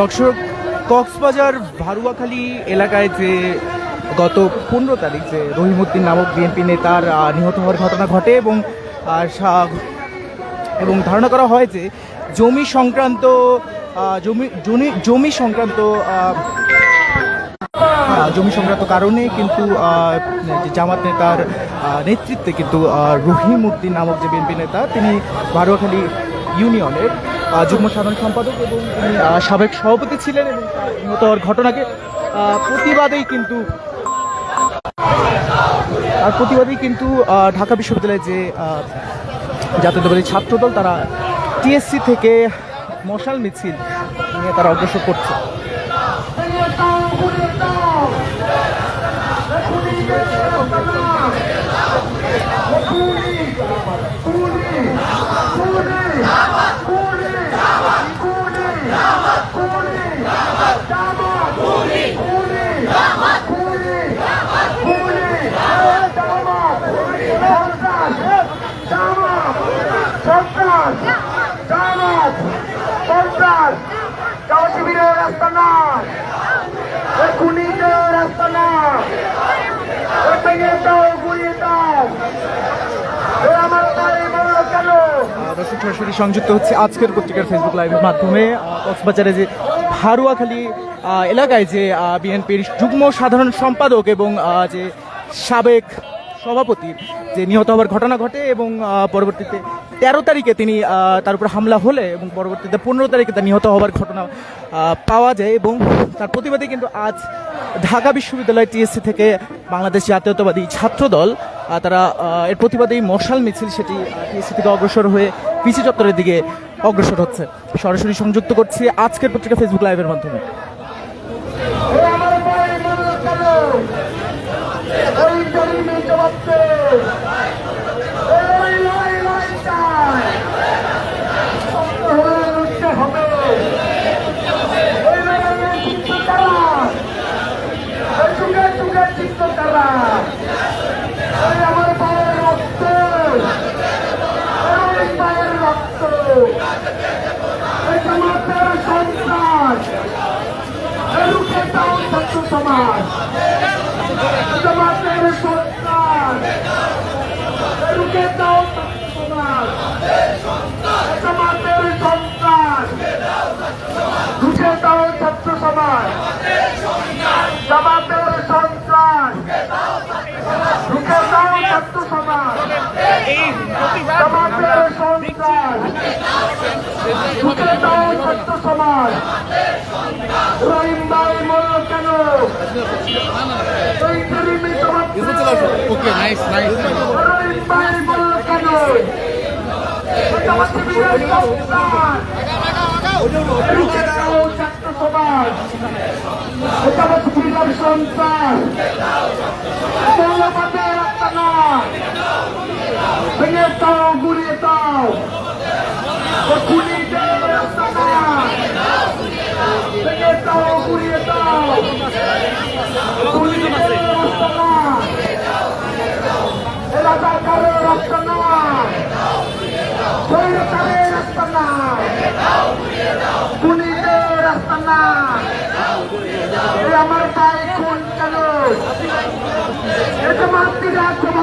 দর্শক, কক্সবাজার ভারুয়াখালী এলাকায় যে গত পনেরো তারিখ যে রহিমউদ্দিন নামক বিএনপি নেতার নিহত হওয়ার ঘটনা ঘটে এবং এবং ধারণা করা হয় যে জমি সংক্রান্ত জমি জমি সংক্রান্ত জমি সংক্রান্ত কারণে কিন্তু জামাত নেতার নেতৃত্বে কিন্তু রহিম উদ্দিন নামক যে বিএনপি নেতা, তিনি বারোয়াখালী ইউনিয়নের যুগ্ম সাধারণ সম্পাদক এবং তিনি সাবেক সভাপতি ছিলেন এবং তার ঘটনাকে প্রতিবাদেই কিন্তু, তার প্রতিবাদেই কিন্তু ঢাকা বিশ্ববিদ্যালয়ে যে জাতীয়তাবাদী ছাত্রদল তারা টিএসসি থেকে মশাল মিছিল নিয়ে তারা অগ্রসর করছে। দর্শক, সরাসরি সংযুক্ত হচ্ছে আজকের পত্রিকার ফেসবুক লাইভের মাধ্যমে। কক্সবাজারে যে হারুয়াখালী এলাকায় যে বিএনপির যুগ্ম সাধারণ সম্পাদক এবং যে সাবেক সভাপতি, যে নিহত হওয়ার ঘটনা ঘটে এবং পরবর্তীতে তেরো তারিখে তিনি তার উপর হামলা হলে এবং পরবর্তীতে পনেরো তারিখে তার নিহত হওয়ার ঘটনা পাওয়া যায় এবং তার প্রতিবাদে কিন্তু আজ ঢাকা বিশ্ববিদ্যালয় টিএসসি থেকে বাংলাদেশ জাতীয়তাবাদী ছাত্রদল তারা এর প্রতিবাদে এই মশাল মিছিল সেটি টিএসসি থেকে অগ্রসর হয়ে পিসি চত্বরের দিকে অগ্রসর হচ্ছে। সরাসরি সংযুক্ত করছি আজকের পত্রিকা ফেসবুক লাইভের মাধ্যমে। সমাজ। জামাতের সন্তান। রুখে দাও সমাজ। জামাতের সন্তান। রুখে দাও ছাত্র সমাজ। জামাতের সন্তান। রুখে দাও ছাত্র সমাজ জামাতের সন্তান রুখে দাও ছাত্র সমাজ রহিম ভাই মরল কেন এই গরিবী জবাব ওকে নাইস নাইস রহিম ভাই মরল কেন এটা হচ্ছে বিরাট সংস্থান রুখে দাও ছাত্র সমাজ এটা হচ্ছে বিরাট সন্তান মৌলবাদের না ভেঙে দাও গুড়িয়ে দাও Obrigado,